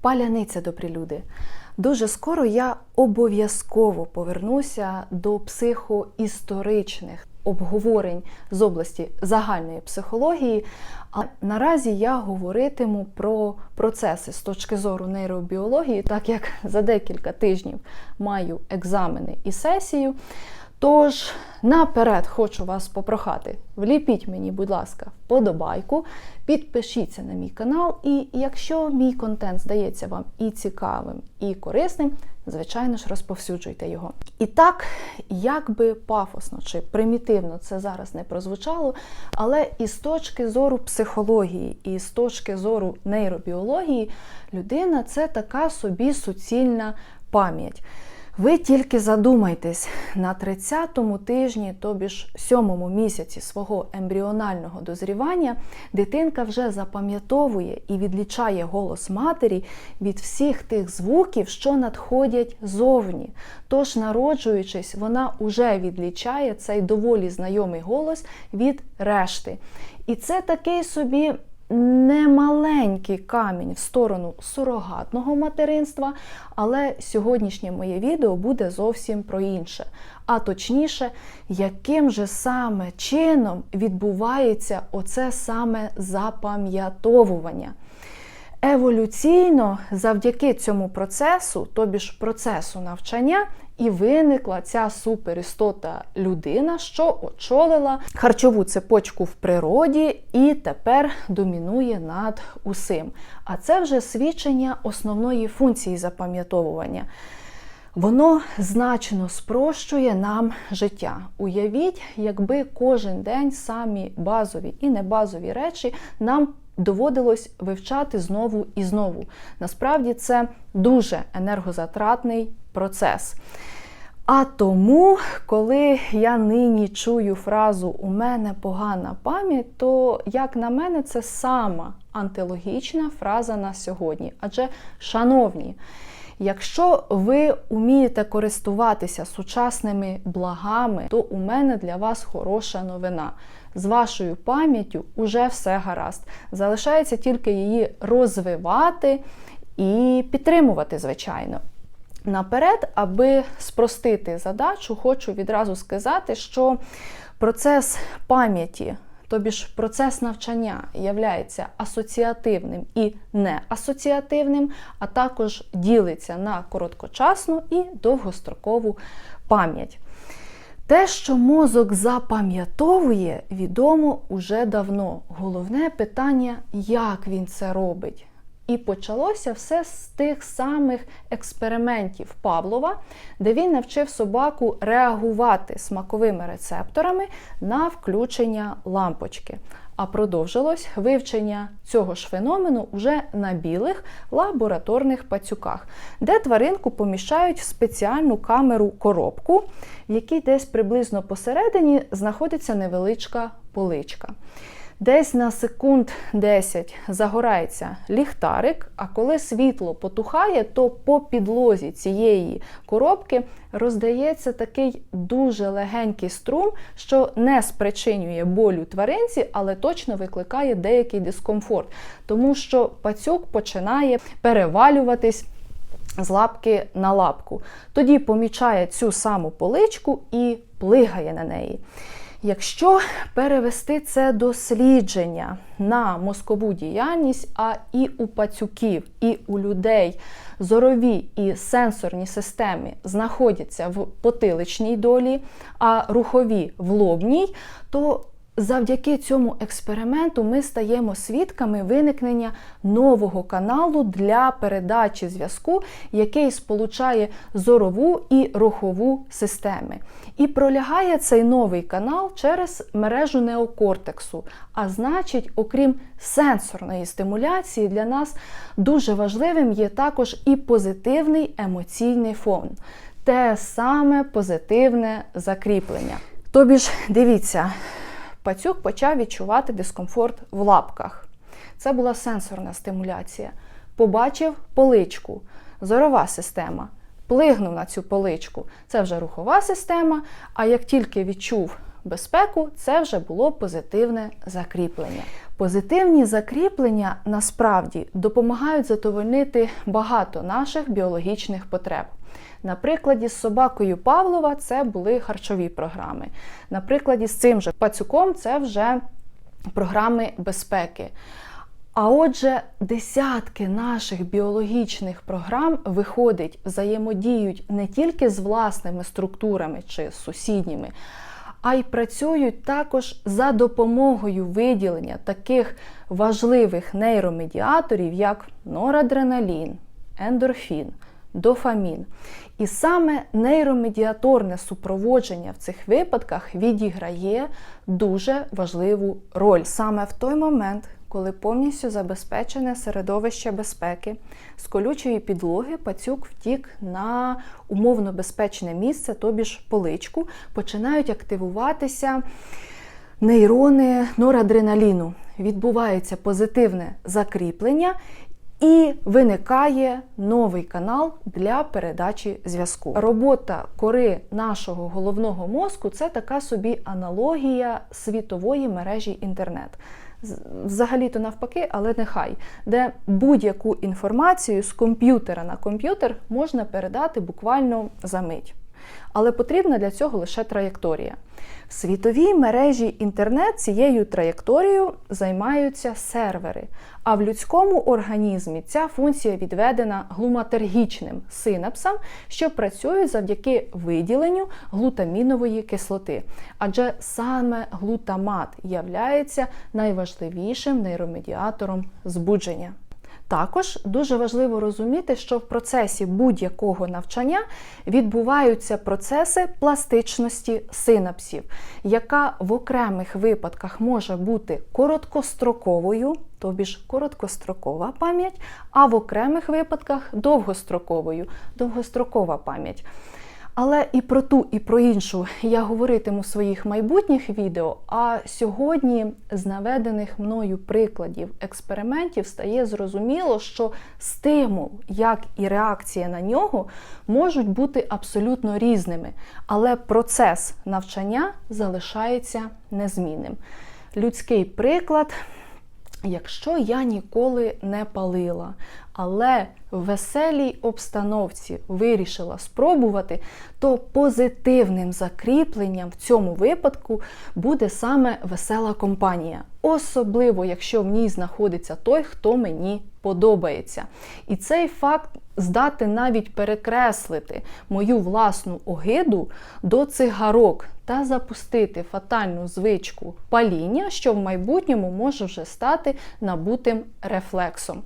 Паляниця добрі люди. Дуже скоро я обов'язково повернуся до психоісторичних обговорень з області загальної психології. А наразі я говоритиму про процеси з точки зору нейробіології, так як за декілька тижнів маю екзамени і сесію. Тож наперед хочу вас попрохати, вліпіть мені, будь ласка, вподобайку, підпишіться на мій канал, і якщо мій контент здається вам і цікавим, і корисним, звичайно ж, розповсюджуйте його. І так, як би пафосно чи примітивно це зараз не прозвучало, але і з точки зору психології, і з точки зору нейробіології, людина це така собі суцільна пам'ять. Ви тільки задумайтесь, на 30-му тижні, тобі ж 7-му місяці свого ембріонального дозрівання, дитинка вже запам'ятовує і відлічає голос матері від всіх тих звуків, що надходять зовні. Тож, народжуючись, вона вже відлічає цей доволі знайомий голос від решти. І це такий собі немаленький камінь в сторону сурогатного материнства, але сьогоднішнє моє відео буде зовсім про інше. А точніше, яким же саме чином відбувається оце саме запам'ятовування. Еволюційно завдяки цьому процесу, тобі ж процесу навчання, і виникла ця суперістота людина, що очолила харчову цепочку в природі і тепер домінує над усім. А це вже свідчення основної функції запам'ятовування. Воно значно спрощує нам життя. Уявіть, якби кожен день самі базові і небазові речі нам доводилось вивчати знову і знову. Насправді це дуже енергозатратний процес. А тому, коли я нині чую фразу У мене погана пам'ять, то, як на мене, це сама антилогічна фраза на сьогодні. Адже, шановні, якщо ви вмієте користуватися сучасними благами, то у мене для вас хороша новина. З вашою пам'яттю уже все гаразд. Залишається тільки її розвивати і підтримувати, звичайно. Наперед, аби спростити задачу, хочу відразу сказати, що процес пам'яті, тобі ж процес навчання, являється асоціативним і неасоціативним, а також ділиться на короткочасну і довгострокову пам'ять. Те, що мозок запам'ятовує, відомо уже давно. Головне питання, як він це робить. І почалося все з тих самих експериментів Павлова, де він навчив собаку реагувати смаковими рецепторами на включення лампочки. А продовжилось вивчення цього ж феномену уже на білих лабораторних пацюках, де тваринку поміщають в спеціальну камеру коробку, в якій десь приблизно посередині знаходиться невеличка поличка. Десь на секунд 10 загорається ліхтарик, а коли світло потухає, то по підлозі цієї коробки роздається такий дуже легенький струм, що не спричинює болю тваринці, але точно викликає деякий дискомфорт, тому що пацюк починає перевалюватись. З лапки на лапку. Тоді помічає цю саму поличку і плигає на неї. Якщо перевести це дослідження на мозкову діяльність, а і у пацюків, і у людей зорові і сенсорні системи знаходяться в потиличній долі, а рухові в лобній, то Завдяки цьому експерименту ми стаємо свідками виникнення нового каналу для передачі зв'язку, який сполучає зорову і рухову системи. І пролягає цей новий канал через мережу неокортексу. А значить, окрім сенсорної стимуляції, для нас дуже важливим є також і позитивний емоційний фон. Те саме позитивне закріплення. Тобі ж, дивіться. Пацюк почав відчувати дискомфорт в лапках. Це була сенсорна стимуляція. Побачив поличку, зорова система. Плигнув на цю поличку. Це вже рухова система. А як тільки відчув безпеку, це вже було позитивне закріплення. Позитивні закріплення насправді допомагають задовольнити багато наших біологічних потреб. На прикладі з собакою Павлова це були харчові програми. На прикладі з цим же пацюком це вже програми безпеки. А отже, десятки наших біологічних програм виходить, взаємодіють не тільки з власними структурами чи сусідніми, а й працюють також за допомогою виділення таких важливих нейромедіаторів, як норадреналін, ендорфін, дофамін. І саме нейромедіаторне супроводження в цих випадках відіграє дуже важливу роль саме в той момент, коли повністю забезпечене середовище безпеки, з колючої підлоги пацюк втік на умовно безпечне місце, тобі ж поличку, починають активуватися нейрони норадреналіну. Відбувається позитивне закріплення. І виникає новий канал для передачі зв'язку. Робота кори нашого головного мозку це така собі аналогія світової мережі інтернет. Взагалі-то навпаки, але нехай, де будь-яку інформацію з комп'ютера на комп'ютер можна передати буквально за мить. Але потрібна для цього лише траєкторія. В світовій мережі інтернет цією траєкторією займаються сервери, а в людському організмі ця функція відведена глуматергічним синапсам, що працюють завдяки виділенню глутамінової кислоти. Адже саме глутамат являється найважливішим нейромедіатором збудження. Також дуже важливо розуміти, що в процесі будь-якого навчання відбуваються процеси пластичності синапсів, яка в окремих випадках може бути короткостроковою, тобі ж короткострокова пам'ять, а в окремих випадках довгостроковою, довгострокова пам'ять. Але і про ту, і про іншу я говоритиму в своїх майбутніх відео. А сьогодні з наведених мною прикладів експериментів стає зрозуміло, що стимул, як і реакція на нього, можуть бути абсолютно різними. Але процес навчання залишається незмінним. Людський приклад. Якщо я ніколи не палила, але в веселій обстановці вирішила спробувати, то позитивним закріпленням в цьому випадку буде саме весела компанія. Особливо, якщо в ній знаходиться той, хто мені подобається. І цей факт здати навіть перекреслити мою власну огиду до цигарок та запустити фатальну звичку паління, що в майбутньому може вже стати набутим рефлексом.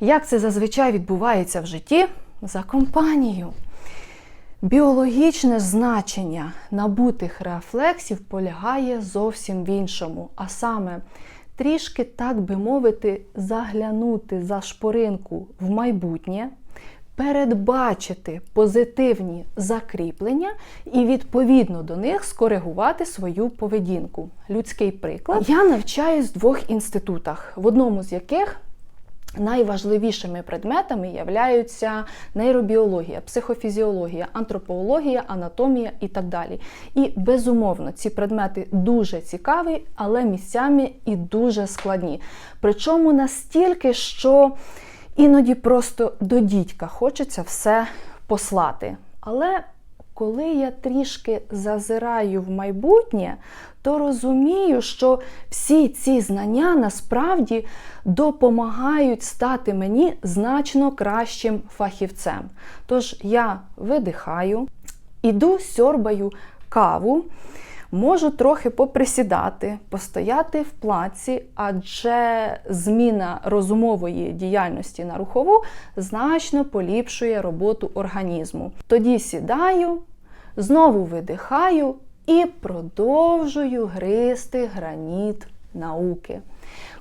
Як це зазвичай відбувається в житті? За компанію. Біологічне значення набутих рефлексів полягає зовсім в іншому, а саме трішки, так би мовити, заглянути за шпоринку в майбутнє, передбачити позитивні закріплення і відповідно до них скоригувати свою поведінку. Людський приклад. Я навчаюсь в двох інститутах, в одному з яких Найважливішими предметами являються нейробіологія, психофізіологія, антропологія, анатомія і так далі. І безумовно, ці предмети дуже цікаві, але місцями і дуже складні. Причому настільки, що іноді просто до дідька хочеться все послати. Але коли я трішки зазираю в майбутнє, то розумію, що всі ці знання насправді допомагають стати мені значно кращим фахівцем. Тож я видихаю, іду, сьорбаю каву. Можу трохи поприсідати, постояти в плаці, адже зміна розумової діяльності на рухову значно поліпшує роботу організму. Тоді сідаю, знову видихаю і продовжую гризти граніт науки.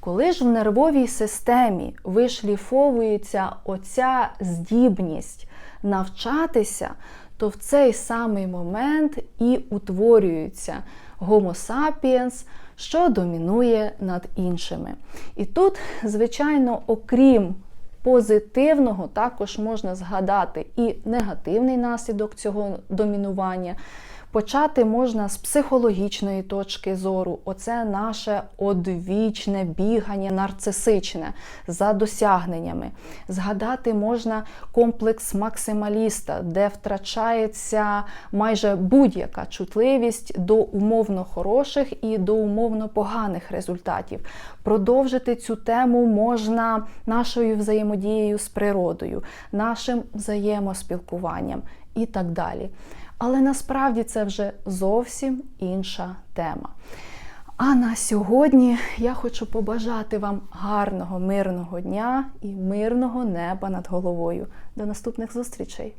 Коли ж в нервовій системі вишліфовується оця здібність навчатися, то в цей самий момент і утворюється Homo sapiens, що домінує над іншими. І тут, звичайно, окрім позитивного, також можна згадати і негативний наслідок цього домінування. Почати можна з психологічної точки зору. Оце наше одвічне бігання нарцисичне за досягненнями. Згадати можна комплекс максималіста, де втрачається майже будь-яка чутливість до умовно хороших і до умовно поганих результатів. Продовжити цю тему можна нашою взаємодією з природою, нашим взаємоспілкуванням і так далі. Але насправді це вже зовсім інша тема. А на сьогодні я хочу побажати вам гарного, мирного дня і мирного неба над головою. До наступних зустрічей!